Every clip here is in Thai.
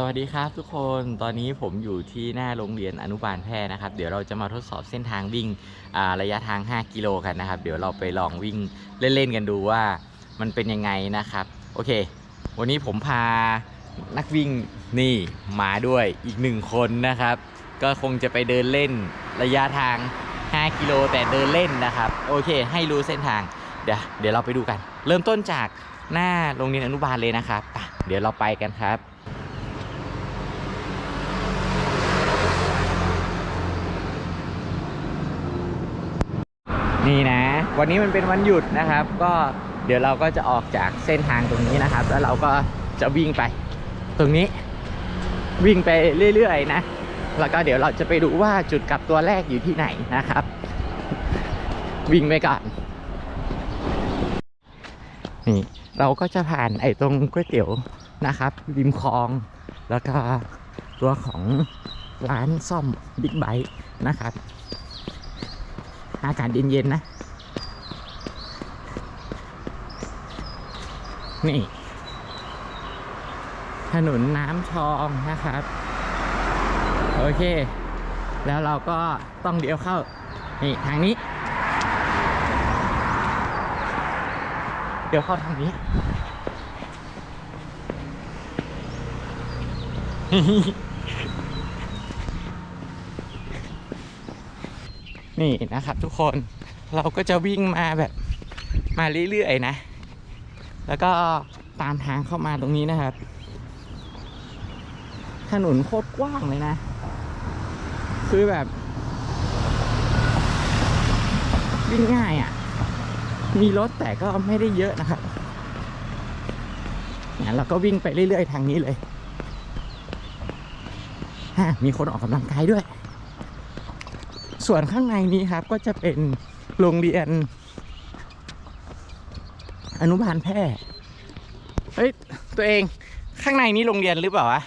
สวัสดีครับทุกคนตอนนี้ผมอยู่ที่หน้าโรงเรียนอนุบาลแพร่นะครับ เดี๋ยวเราจะมาทดสอบเส้นทางวิ่งระยะทาง 5 กิโลกันนะครับ เดี๋ยวเราไปลองวิ่งเล่นๆกันดูว่ามันเป็นยังไงนะครับ โอเค วันนี้ผมพานักวิ่งนี่มาด้วยอีกหนึ่งคนนะครับ ก็คงจะไปเดินเล่นระยะทาง 5 กิโลแต่เดินเล่นนะครับ โอเค ให้รู้เส้นทาง เดี๋ยวเดี๋ยวเราไปดูกัน เริ่มต้นจากหน้าโรงเรียนอนุบาลเลยนะครับอะเดี๋ยวเราไปกันครับ นี่นะ วันนี้มันเป็นวันหยุดนะครับ ก็เดี๋ยวเราก็จะออกจากเส้นทางตรงนี้นะครับ แล้วเราก็จะวิ่งไป ตรงนี้ วิ่งไปเรื่อยๆนะ แล้วก็เดี๋ยวเราจะไปดูว่าจุดกลับตัวแรกอยู่ที่ไหนนะครับ วิ่งไปก่อนนี่เราก็จะผ่านไอ้ตรงก๋วยเตี๋ยวนะครับริมคลอง แล้วก็ตัวของร้านซ่อมบิ๊กไบค์นะครับ อากาศเย็นๆนะ นี่ ถนนน้ำทองนะครับ โอเค แล้วเราก็ต้องเลี้ยวเข้า นี่ ทางนี้ เดี๋ยวเข้าทางนี้ นี่นะครับ ทุกคนเราก็จะวิ่งมาแบบมาเรื่อยๆนะ แล้วก็ตามทางเข้ามาตรงนี้นะครับ ถนนโคตรกว้างเลยนะ คือแบบ วิ่งง่ายอะ่ะ มีรถแต่ก็ไม่ได้เยอะนะครับเนี่ยเราก็วิ่งไปเรื่อยๆทางนี้เลยฮะมีคนออกกำลังกายด้วย ส่วนข้างในนี้ครับก็จะเป็นโรงเรียน อนุบาลแพร่เฮ้ย ตัวเองข้างในนี้โรงเรียนหรือเปล่าวะ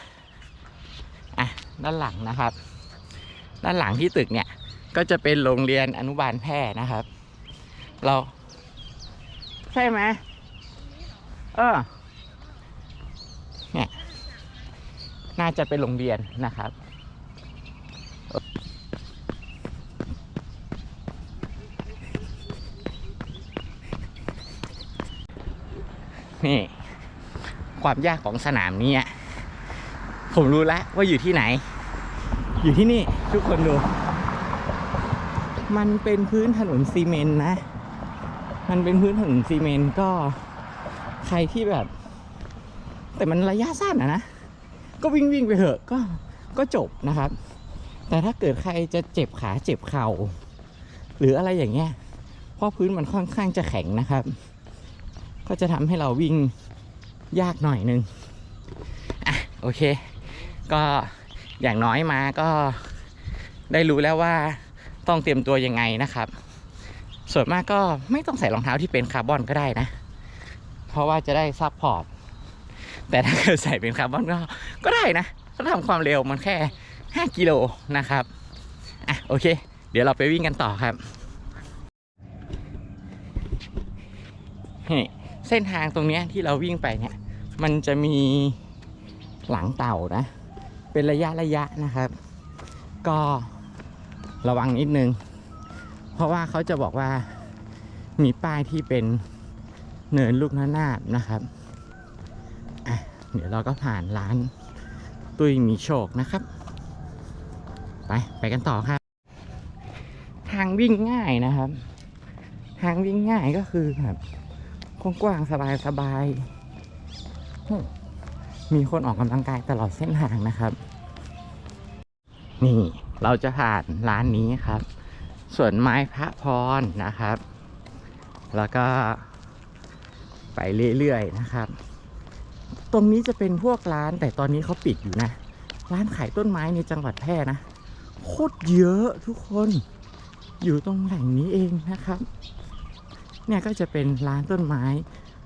อะด้านหลังนะครับ ด้านหลังที่ตึกเนี่ย ก็จะเป็นโรงเรียนอนุบาลแพร่นะครับ เรา ใช่ไหมเออเนี่ยน่าจะเป็นโรงเรียนนะครับ นี่ ความยากของสนามนี้ผมรู้แล้วว่าอยู่ที่ไหน อยู่ที่นี่ทุกคนดู มันเป็นพื้นถนนซีเมนต์นะ มันเป็นพื้นถนนซีเมนต์ก็ใครที่แบบ แต่มันระยะสั้นอะนะ ก็วิ่งวิ่งไปเถอะก็ก็จบนะครับ แต่ถ้าเกิดใครจะเจ็บขาเจ็บเข่า หรืออะไรอย่างเงี้ยเพราะพื้นมันค่อนข้างจะแข็งนะครับ ก็จะทำให้เราวิ่งยากหน่อยนึงอะโอเค ก็อย่างน้อยมาก็ได้รู้แล้วว่าต้องเตรียมตัวยังไงนะครับ ส่วนมากก็ไม่ต้องใส่รองเท้าที่เป็นคาร์บอนก็ได้นะ เพราะว่าจะได้ซับพอร์ต แต่ถ้าเกิดใส่เป็นคาร์บอนก็ก็ได้นะก็ทำความเร็วมันแค่ 5 กิโลนะครับอะโอเค เดี๋ยวเราไปวิ่งกันต่อครับ นี่ เส้นทางตรงนี้ที่เราวิ่งไปเนี่ย มันจะมีหลังเต่านะ เป็นระยะระยะนะครับ ก็ระวังนิดนึง เพราะว่าเขาจะบอกว่ามีป้ายที่เป็นเนินลูกน้านาดนะครับอะเดี๋ยวเราก็ผ่านร้านตุ้ยมีโชคนะครับ ไปไปกันต่อครับ ทางวิ่งง่ายนะครับ ทางวิ่งง่ายก็คือแบบ กว้างๆ สบายๆโอ้มีคนออกกำลังกายตลอดเส้นทางนะครับ นี่เราจะผ่านร้านนี้ครับสวนไม้พระพรนะครับ แล้วก็ไปเรื่อยๆนะครับ ตรงนี้จะเป็นพวกร้านแต่ตอนนี้เขาปิดอยู่นะ ร้านขายต้นไม้ในจังหวัดแพร่นะ โคตรเยอะทุกคน อยู่ตรงแหล่งนี้เองนะครับ เนี่ยก็จะเป็นร้านต้นไม้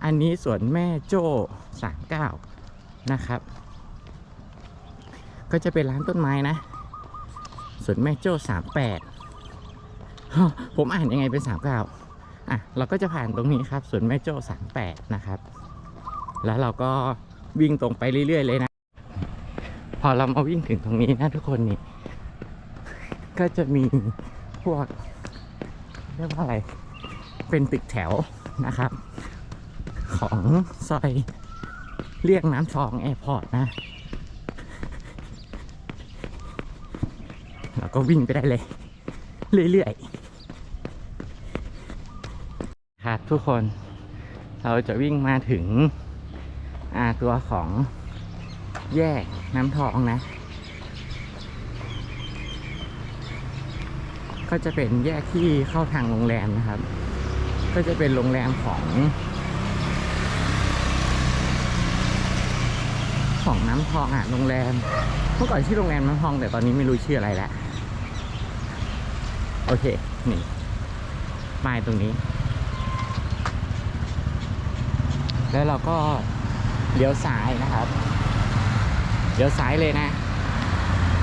อันนี้สวนแม่โจ้สามเก้านะครับ ก็จะเป็นร้านต้นไม้นะสวนแม่โจ้สามแปดผมอ่านยังไงเป็นสามเก้าอะเราก็จะผ่านตรงนี้ครับสวนแม่โจ้สามแปดนะครับ แล้วเราก็วิ่งตรงไปเรื่อย ๆ เลยนะ พอเรามาวิ่งถึงตรงนี้นะทุกคนนี่ ก็จะมีพวกเรียกว่าอะไร เป็นตึกแถวนะครับ ของซอยเรียกน้ำทองแอร์พอร์ตนะเราก็วิ่งไปได้เลย เรื่อยๆครับทุกคนเราจะวิ่งมาถึงอาตัวของแยกน้ำทองนะ ก็จะเป็นแยกที่เข้าทางโรงแรมนะครับ ก็จะเป็นโรงแรมของ ของน้ำทองอะโรงแรม เมื่อก่อนชื่อโรงแรมน้ำทอง แต่ตอนนี้ไม่รู้ชื่ออะไรแล้วโอเค นี่ป้ายตรงนี้ แล้วเราก็เลี้ยวซ้ายนะครับเลี้ยวซ้ายเลยนะ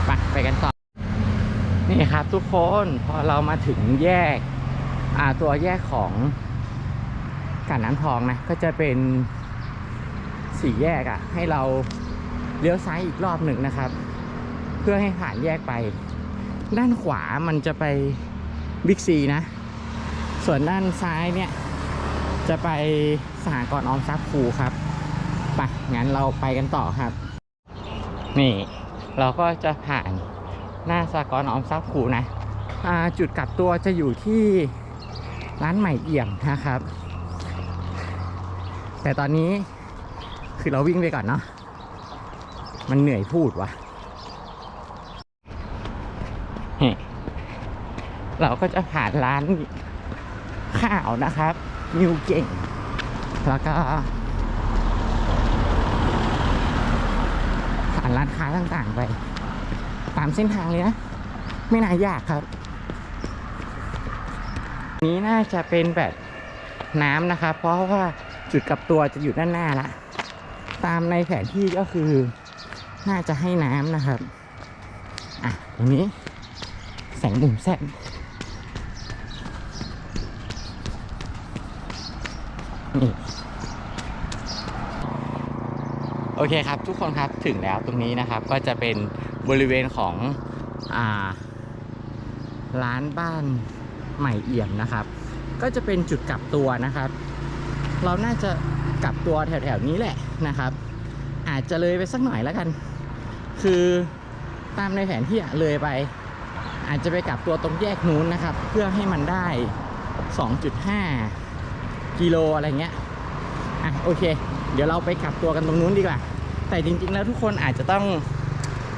ไปไปกันต่อ นี่ครับทุกคน พอเรามาถึงแยก ตัวแยกของกาดน้ำทองนะก็จะเป็นสี่แยกอะ่ะ ให้เราเลี้ยวซ้ายอีกรอบหนึ่งนะครับ เพื่อให้ผ่านแยกไป ด้านขวามันจะไปบิ๊กซีนะ ส่วนด้านซ้ายเนี่ย จะไปสหกรณ์ออมทรัพย์ครูครับไปงั้นเราไปกันต่อครับ นี่เราก็จะผ่านหน้าสหกรณ์ออมทรัพย์ครูนะจุดกลับตัวจะอยู่ที่ ร้านใหม่เอี่ยมนะครับ แต่ตอนนี้คือเราวิ่งไปก่อนเนาะมันเหนื่อยพูดว่ะเราก็จะผ่านร้านข้าวนะครับมิวเก่ง แล้วก็ผ่านร้านค้าต่างๆไป ตามเส้นทางเลยนะ ไม่น่ายากครับ นี้น่าจะเป็นแบบน้ำนะครับเพราะว่าจุดกลับตัวจะอยู่ด้านหน้าละตามในแผนที่ก็คือน่าจะให้น้ำนะครับ อะตรงนี้แสงมุมแสงนี่โอเคครับทุกคนครับถึงแล้วตรงนี้นะครับ ก็จะเป็นบริเวณของอ่าร้านบ้าน ใหม่เอี่ยมนะครับ ก็จะเป็นจุดกลับตัวนะครับ เราน่าจะกลับตัวแถวๆนี้แหละนะครับ อาจจะเลยไปสักหน่อยแล้วกัน คือตามในแผนที่เลยไป อาจจะไปกลับตัวตรงแยกนู้นนะครับ เพื่อให้มันได้ 2.5 กิโลอะไรเงี้ยอะโอเค เดี๋ยวเราไปกลับตัวกันตรงนู้นดีกว่า แต่จริง ๆ แล้วทุกคนอาจจะต้อง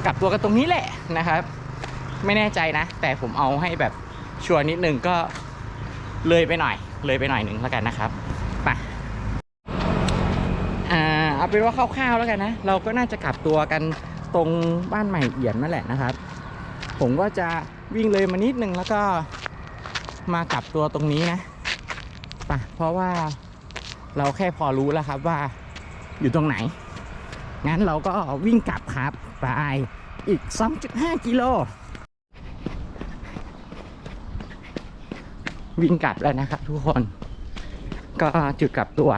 กลับตัวกันตรงนี้แหละนะครับ ไม่แน่ใจนะ แต่ผมเอาให้แบบ ชัวร์นิดนึงก็เลยไปหน่อย เลยไปหน่อยหนึ่งแล้วกันนะครับไปอ่าเอาเป็นว่าคร่าวๆแล้วกันนะ เราก็น่าจะกลับตัวกันตรงบ้านใหม่เอี่ยมนั่นแหละนะครับ ผมก็จะวิ่งเลยมานิดนึงแล้วก็มากลับตัวตรงนี้นะไปเพราะว่าเราแค่พอรู้แล้วครับว่าอยู่ตรงไหน งั้นเราก็วิ่งกลับครับไปอีก 2.5 กิโล วิ่งกลับแล้วนะครับ ทุกคน ก็จุดกลับตัว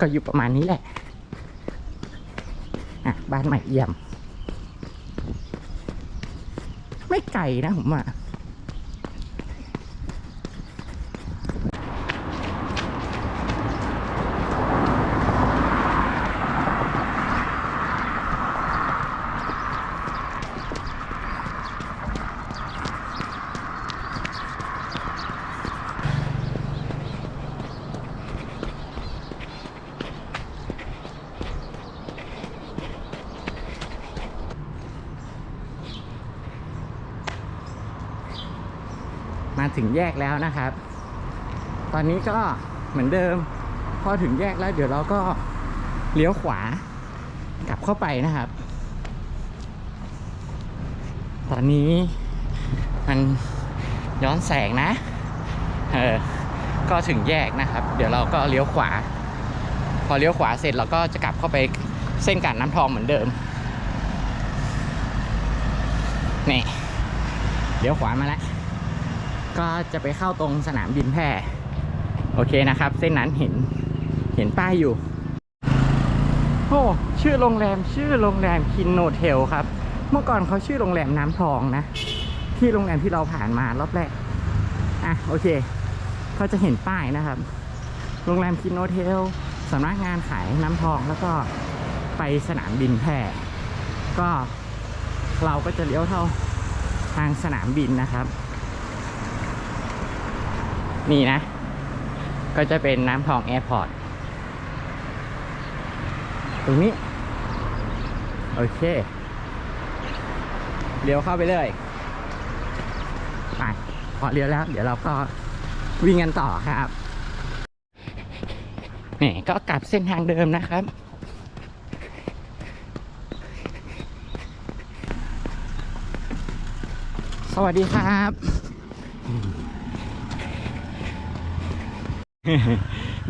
ก็อยู่ประมาณนี้แหละอะบ้านใหม่เยี่ยม ไม่ไกลนะผมอะ มาถึงแยกแล้วนะครับ ตอนนี้ก็เหมือนเดิม พอถึงแยกแล้ว เดี๋ยวเราก็เลี้ยวขวากลับเข้าไปนะครับ ตอนนี้มันย้อนแสงนะ เออ ก็ถึงแยกนะครับ เดี๋ยวเราก็เลี้ยวขวา พอเลี้ยวขวาเสร็จเราก็จะกลับเข้าไปเส้นการน้ำทองเหมือนเดิม นี่เลี้ยวขวามาแล้ว ก็จะไปเข้าตรงสนามบินแพร่โอเคนะครับ เส้นนั้นเห็นเห็นป้ายอยู่โอ้ชื่อโรงแรมชื่อโรงแรมคินโนเทลครับ เมื่อก่อนเขาชื่อโรงแรมน้ำทองนะ ที่โรงแรมที่เราผ่านมารอบแรกอะโอเคเขาจะเห็นป้ายนะครับ โรงแรมคินโนเทลสำนักงานขายน้ำทองแล้วก็ไปสนามบินแพร่ก็เราก็จะเลี้ยวเข้าทางสนามบินนะครับ นี่นะ ก็จะเป็นน้ำทองแอร์พอร์ต ตรงนี้ โอเค เลี้ยวเข้าไปเลยไปพอเลี้ยวแล้ว เดี๋ยวเราก็วิ่งกันต่อครับนี่ก็กลับเส้นทางเดิมนะครับ สวัสดีครับ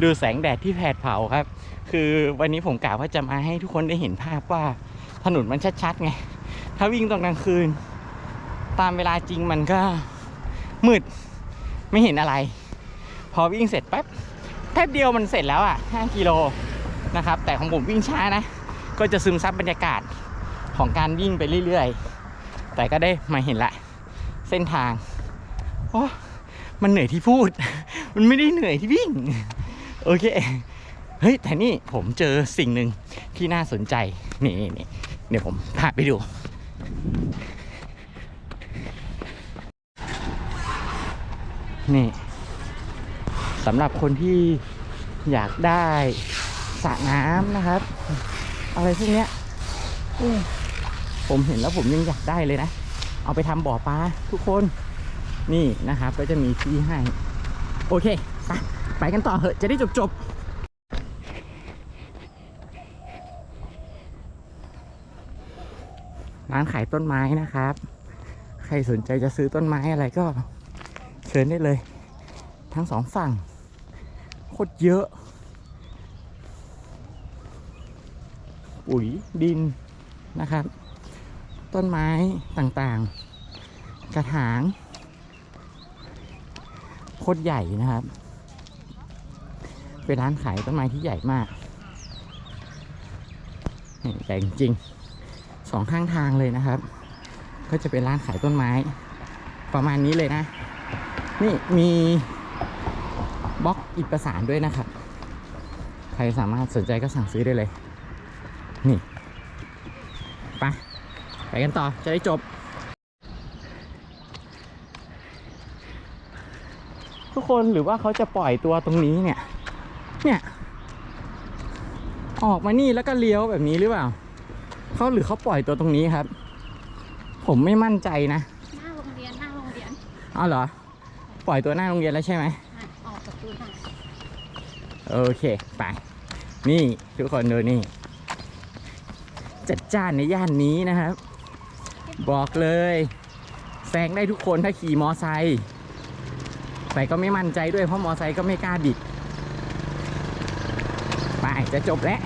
ดูแสงแดดที่แผดเผาครับ คือวันนี้ผมกะว่าจะมาให้ทุกคนได้เห็นภาพว่าถนนมันชัดๆไง ถ้าวิ่งตอนกลางคืน ตามเวลาจริงมันก็มืดไม่เห็นอะไร พอวิ่งเสร็จแป๊บแป๊บเดียวมันเสร็จแล้วอะ 5 กิโลนะครับ แต่ของผมวิ่งช้านะ ก็จะซึมซับบรรยากาศของการวิ่งไปเรื่อยๆ แต่ก็ได้มาเห็นละ เส้นทาง โอ้ มันเหนื่อยที่พูด มันไม่ได้เหนื่อยที่วิ่ง โอเค เฮ้ย แต่นี่ผมเจอสิ่งหนึ่งที่น่าสนใจ นี่นี่เดี๋ยวผมพาไปดู นี่สำหรับคนที่อยากได้สระน้ำนะครับ อะไรพวกเนี้ยผมเห็นแล้วผมยังอยากได้เลยนะ เอาไปทำบ่อปลาทุกคน นี่นะครับก็จะมีที่ให้ โอเค ไปไปกันต่อเหอะจะได้จบจบร้านขายต้นไม้นะครับ ใครสนใจจะซื้อต้นไม้อะไรก็เชิญได้เลย ทั้งสองฝั่งโคตรเยอะปุ๋ยดินนะครับ ต้นไม้ต่างๆ กระถาง คตรใหญ่นะครับ เป็นร้านขายต้นไม้ที่ใหญ่มากใหญ่จริงสองข้างทางเลยนะครับ ก็จะเป็นร้านขายต้นไม้ ประมาณนี้เลยนะ นี่มีบล็อกอิฐประสานด้วยนะครับ ใครสามารถสนใจก็สั่งซื้อได้เลย นี่ ไป ไปกันต่อจะได้จบ ทุกคนหรือว่าเขาจะปล่อยตัวตรงนี้เนี่ย เนี่ย ออกมานี่แล้วก็เลี้ยวแบบนี้หรือเปล่าเขาหรือเขาปล่อยตัวตรงนี้ครับ ผมไม่มั่นใจนะหน้าโรงเรียนหน้าโรงเรียนเอาเหรอ ปล่อยตัวหน้าโรงเรียนแล้วใช่ไหมอะออกประตูหน้าโอเคไปนี่ทุกคนดูนี่ จัดจ้านในย่านนี้นะครับ บอกเลยแซงได้ทุกคนถ้าขี่มอไซค์ แต่ก็ไม่มั่นใจด้วยเพราะมอไซค์ก็ไม่กล้าบิด ไปจะจบแล้ว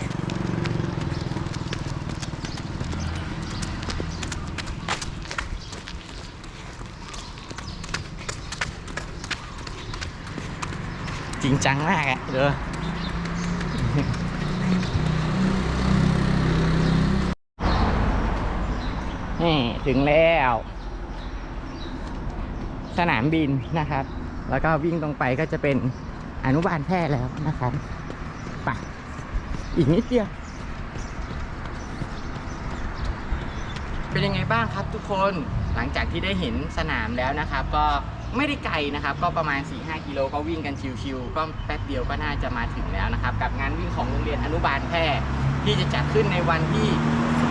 จริงจังมากอะเด้อนี่ถึงแล้ว สนามบินนะครับ แล้วก็วิ่งตรงไปก็จะเป็นอนุบาลแพร่แล้วนะครับไปอีกนิดเดียว เป็นยังไงบ้างครับทุกคนหลังจากที่ได้เห็นสนามแล้วนะครับ ก็ไม่ได้ไกลนะครับ ก็ประมาณ 4-5 กิโลก็วิ่งกันชิวๆก็แป๊บเดียวก็น่าจะมาถึงแล้วนะครับ กับงานวิ่งของโรงเรียนอนุบาลแพร่ที่จะจัดขึ้นในวันที่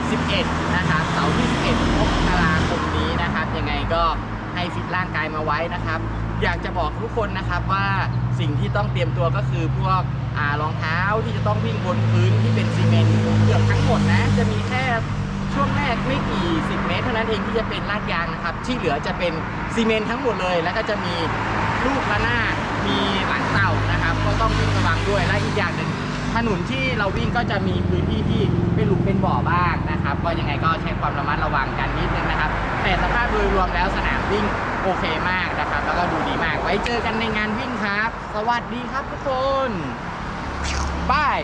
11 นะครับเสาร์ที่ 11มกราคมนี้นะครับ ยังไงก็ให้ฟิตร่างกายมาไว้นะครับ อยากจะบอกทุกคนนะครับว่าสิ่งที่ต้องเตรียมตัวก็คือพวกอารองเท้าที่จะต้องวิ่งบนพื้นที่เป็นซีเมนต์เกือบทั้งหมดนะ จะมีแค่ช่วงแรกไม่กี่ 10 เมตร เท่านั้นเองที่จะเป็นลาดยางนะครับ ที่เหลือจะเป็นซีเมนต์ทั้งหมดเลย แล้วก็จะมีลูกระนาดมีหลังเต่านะครับ ก็ต้องวิ่งระวังด้วยและอีกอย่างหนึ่ง ถนนที่เราวิ่งก็จะมีพื้นที่ที่เป็นหลุมเป็นบ่อบ้างนะครับ ก็ยังไงก็ใช้ความระมัดระวังกันนิดนึงนะครับ แต่สภาพโดยรวมแล้วสนามวิ่งโอเคมากนะครับ แล้วก็ดูดีมาก ไว้เจอกันในงานวิ่งครับ สวัสดีครับทุกคนบาย